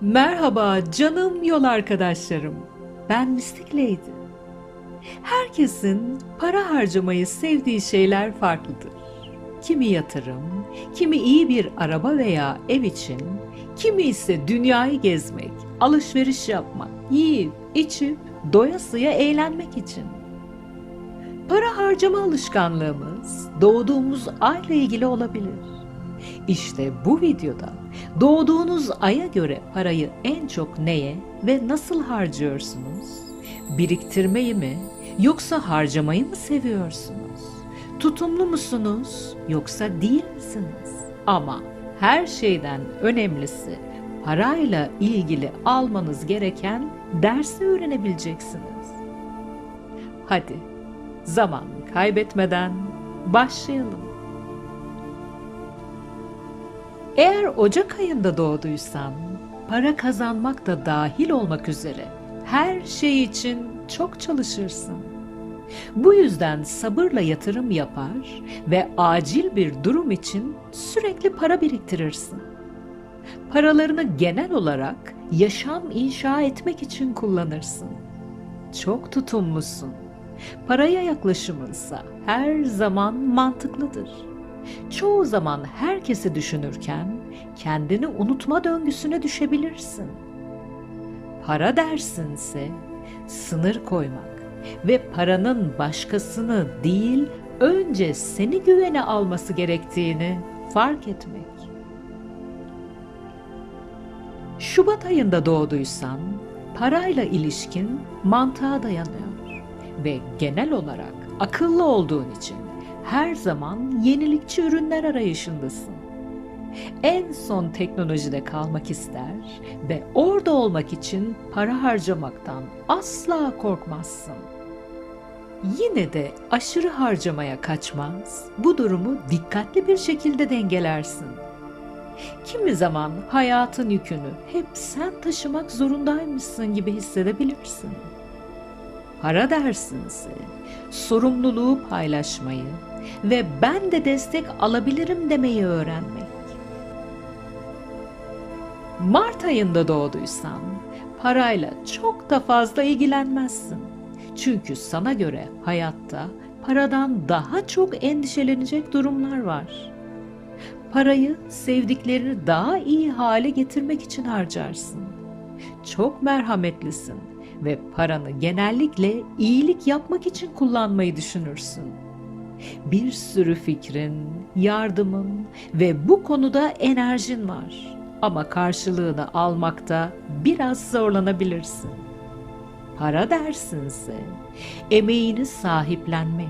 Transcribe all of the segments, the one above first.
Merhaba canım yol arkadaşlarım. Ben Mistik Lady. Herkesin para harcamayı sevdiği şeyler farklıdır. Kimi yatırım, kimi iyi bir araba veya ev için, kimi ise dünyayı gezmek, alışveriş yapmak, yiyip, içip, doyasıya eğlenmek için. Para harcama alışkanlığımız doğduğumuz ayla ilgili olabilir. İşte bu videoda doğduğunuz aya göre parayı en çok neye ve nasıl harcıyorsunuz? Biriktirmeyi mi yoksa harcamayı mı seviyorsunuz? Tutumlu musunuz yoksa değil misiniz? Ama her şeyden önemlisi parayla ilgili almanız gereken dersi öğrenebileceksiniz. Hadi zaman kaybetmeden başlayalım. Eğer Ocak ayında doğduysan, para kazanmak da dahil olmak üzere her şey için çok çalışırsın. Bu yüzden sabırla yatırım yapar ve acil bir durum için sürekli para biriktirirsin. Paralarını genel olarak yaşam inşa etmek için kullanırsın. Çok tutumlusun. Paraya yaklaşımınsa her zaman mantıklıdır. Çoğu zaman herkesi düşünürken kendini unutma döngüsüne düşebilirsin. Para dersinse sınır koymak ve paranın başkasını değil önce seni güvene alması gerektiğini fark etmek. Şubat ayında doğduysan parayla ilişkin mantığa dayanıyor ve genel olarak akıllı olduğun için her zaman yenilikçi ürünler arayışındasın. En son teknolojide kalmak ister ve orada olmak için para harcamaktan asla korkmazsın. Yine de aşırı harcamaya kaçmaz, bu durumu dikkatli bir şekilde dengelersin. Kimi zaman hayatın yükünü hep sen taşımak zorundaymışsın gibi hissedebilirsin. Para dersinse sorumluluğu paylaşmayı ve ben de destek alabilirim demeyi öğrenmek. Mart ayında doğduysan parayla çok da fazla ilgilenmezsin. Çünkü sana göre hayatta paradan daha çok endişelenecek durumlar var. Parayı sevdiklerini daha iyi hale getirmek için harcarsın. Çok merhametlisin ve paranı genellikle iyilik yapmak için kullanmayı düşünürsün. Bir sürü fikrin, yardımın ve bu konuda enerjin var. Ama karşılığını almakta biraz zorlanabilirsin. Para dersinse emeğini sahiplenmek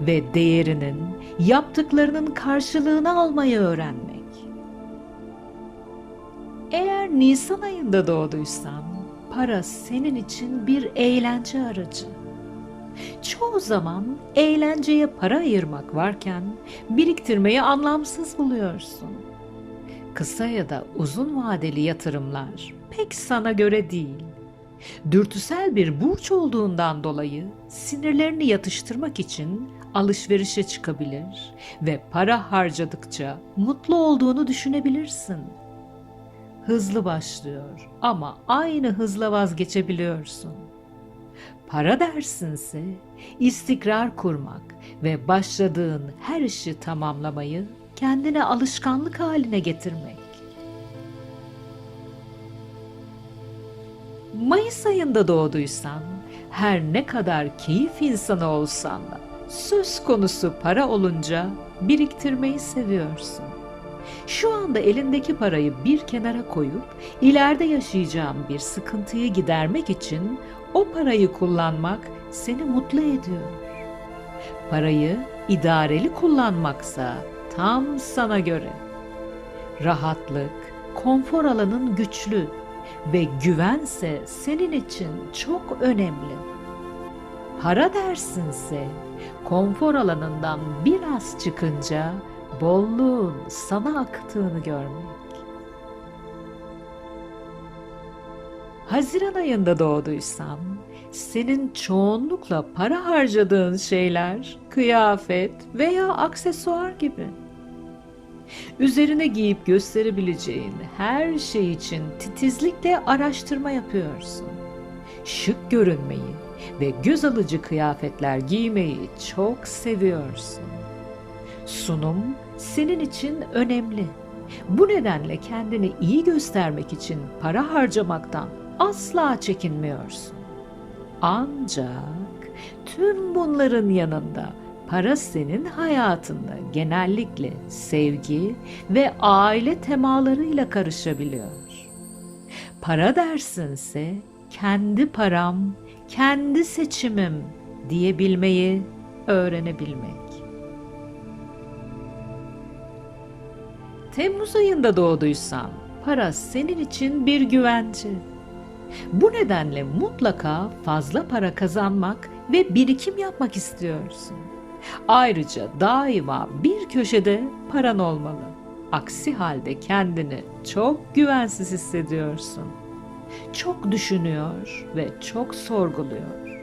ve değerinin, yaptıklarının karşılığını almayı öğrenmek. Eğer Nisan ayında doğduysan, para senin için bir eğlence aracı. Çoğu zaman eğlenceye para ayırmak varken biriktirmeyi anlamsız buluyorsun. Kısa ya da uzun vadeli yatırımlar pek sana göre değil. Dürtüsel bir burç olduğundan dolayı sinirlerini yatıştırmak için alışverişe çıkabilir ve para harcadıkça mutlu olduğunu düşünebilirsin. Hızlı başlıyor ama aynı hızla vazgeçebiliyorsun. Para dersinse istikrar kurmak ve başladığın her işi tamamlamayı kendine alışkanlık haline getirmek. Mayıs ayında doğduysan, her ne kadar keyif insanı olsan da söz konusu para olunca biriktirmeyi seviyorsun. Şu anda elindeki parayı bir kenara koyup ileride yaşayacağın bir sıkıntıyı gidermek için o parayı kullanmak seni mutlu ediyor. Parayı idareli kullanmaksa tam sana göre. Rahatlık, konfor alanın güçlü ve güvense senin için çok önemli. Para dersinse konfor alanından biraz çıkınca bolluğun sana aktığını görmek. Haziran ayında doğduysan senin çoğunlukla para harcadığın şeyler kıyafet veya aksesuar gibi. Üzerine giyip gösterebileceğin her şey için titizlikle araştırma yapıyorsun. Şık görünmeyi ve göz alıcı kıyafetler giymeyi çok seviyorsun. Sunum senin için önemli. Bu nedenle kendini iyi göstermek için para harcamaktan asla çekinmiyorsun. Ancak tüm bunların yanında para senin hayatında genellikle sevgi ve aile temalarıyla karışabiliyor. Para dersinse kendi param, kendi seçimim diyebilmeyi öğrenebilmek. Temmuz ayında doğduysan para senin için bir güvence. Bu nedenle mutlaka fazla para kazanmak ve birikim yapmak istiyorsun. Ayrıca daima bir köşede paran olmalı. Aksi halde kendini çok güvensiz hissediyorsun. Çok düşünüyor ve çok sorguluyor.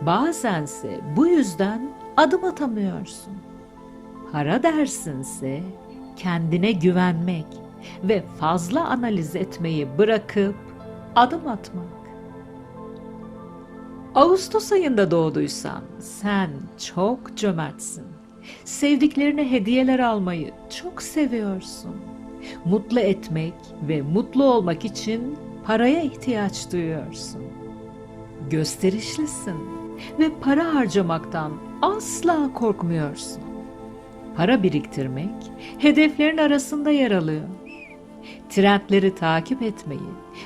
Bazense bu yüzden adım atamıyorsun. Para dersinse kendine güvenmek ve fazla analiz etmeyi bırakıp adım atmak. Ağustos ayında doğduysan sen çok cömertsin. Sevdiklerine hediyeler almayı çok seviyorsun. Mutlu etmek ve mutlu olmak için paraya ihtiyaç duyuyorsun. Gösterişlisin ve para harcamaktan asla korkmuyorsun. Para biriktirmek hedeflerin arasında yer alıyor. Trendleri takip etmeyi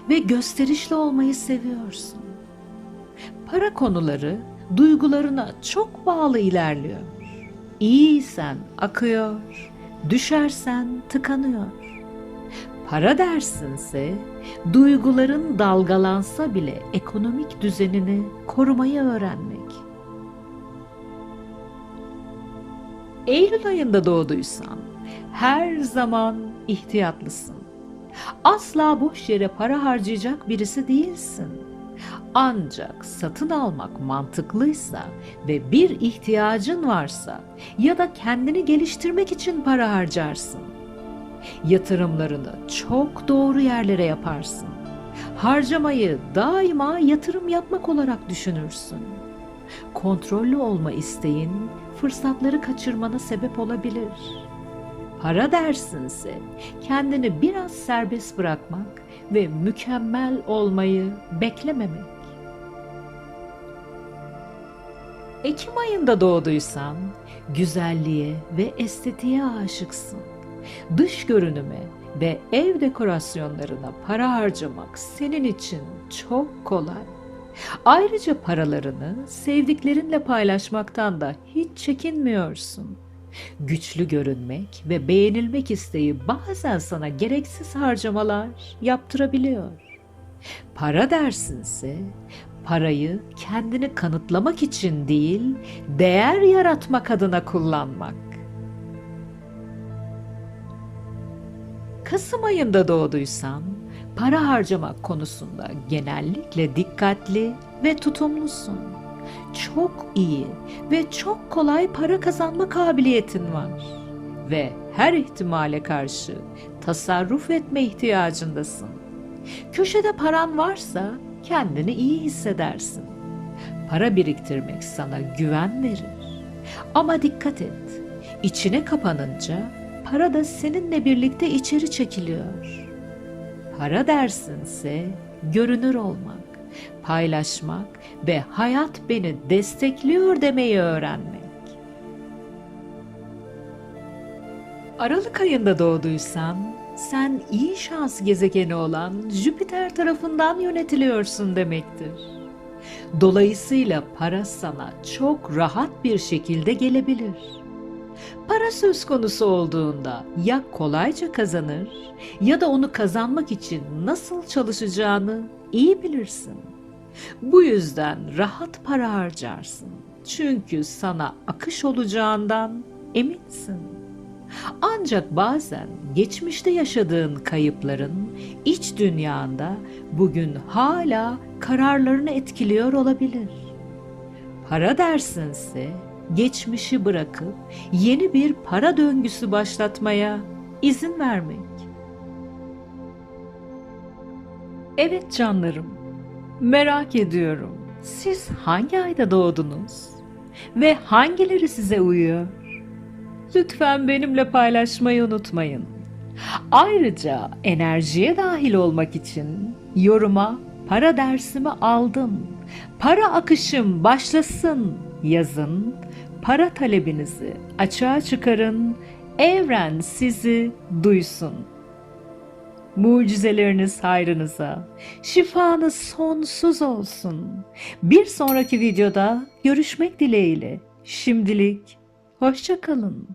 ve gösterişli olmayı seviyorsun. Para konuları duygularına çok bağlı ilerliyor. İyiysen akıyor, düşersen tıkanıyor. Para dersinse duyguların dalgalansa bile ekonomik düzenini korumayı öğrenmek. Eylül ayında doğduysan her zaman ihtiyatlısın. Asla boş yere para harcayacak birisi değilsin. Ancak satın almak mantıklıysa ve bir ihtiyacın varsa ya da kendini geliştirmek için para harcarsın. Yatırımlarını çok doğru yerlere yaparsın. Harcamayı daima yatırım yapmak olarak düşünürsün. Kontrollü olma isteğin fırsatları kaçırmana sebep olabilir. Para dersinse kendini biraz serbest bırakmak ve mükemmel olmayı beklememek. Ekim ayında doğduysan güzelliğe ve estetiğe aşıksın. Dış görünüme ve ev dekorasyonlarına para harcamak senin için çok kolay. Ayrıca paralarını sevdiklerinle paylaşmaktan da hiç çekinmiyorsun. Güçlü görünmek ve beğenilmek isteği bazen sana gereksiz harcamalar yaptırabiliyor. Para dersinse parayı kendini kanıtlamak için değil, değer yaratmak adına kullanmak. Kasım ayında doğduysan para harcamak konusunda genellikle dikkatli ve tutumlusun. Çok iyi ve çok kolay para kazanma kabiliyetin var ve her ihtimale karşı tasarruf etme ihtiyacındasın. Köşede paran varsa kendini iyi hissedersin. Para biriktirmek sana güven verir. Ama dikkat et. İçine kapanınca para da seninle birlikte içeri çekiliyor. Para dersinse görünür olmak, paylaşmak ve hayat beni destekliyor demeyi öğrenmek. Aralık ayında doğduysan sen iyi şans gezegeni olan Jüpiter tarafından yönetiliyorsun demektir. Dolayısıyla para sana çok rahat bir şekilde gelebilir. Para söz konusu olduğunda ya kolayca kazanır ya da onu kazanmak için nasıl çalışacağını iyi bilirsin. Bu yüzden rahat para harcarsın. Çünkü sana akış olacağından eminsin. Ancak bazen geçmişte yaşadığın kayıpların iç dünyanda bugün hala kararlarını etkiliyor olabilir. Para dersinse geçmişi bırakıp yeni bir para döngüsü başlatmaya izin vermek. Evet canlarım, merak ediyorum. Siz hangi ayda doğdunuz? Ve hangileri size uyuyor? Lütfen benimle paylaşmayı unutmayın. Ayrıca enerjiye dahil olmak için yoruma para dersimi aldım. Para akışım başlasın yazın. Para talebinizi açığa çıkarın. Evren sizi duysun. Mucizeleriniz hayrınıza, şifanız sonsuz olsun. Bir sonraki videoda görüşmek dileğiyle. Şimdilik hoşça kalın.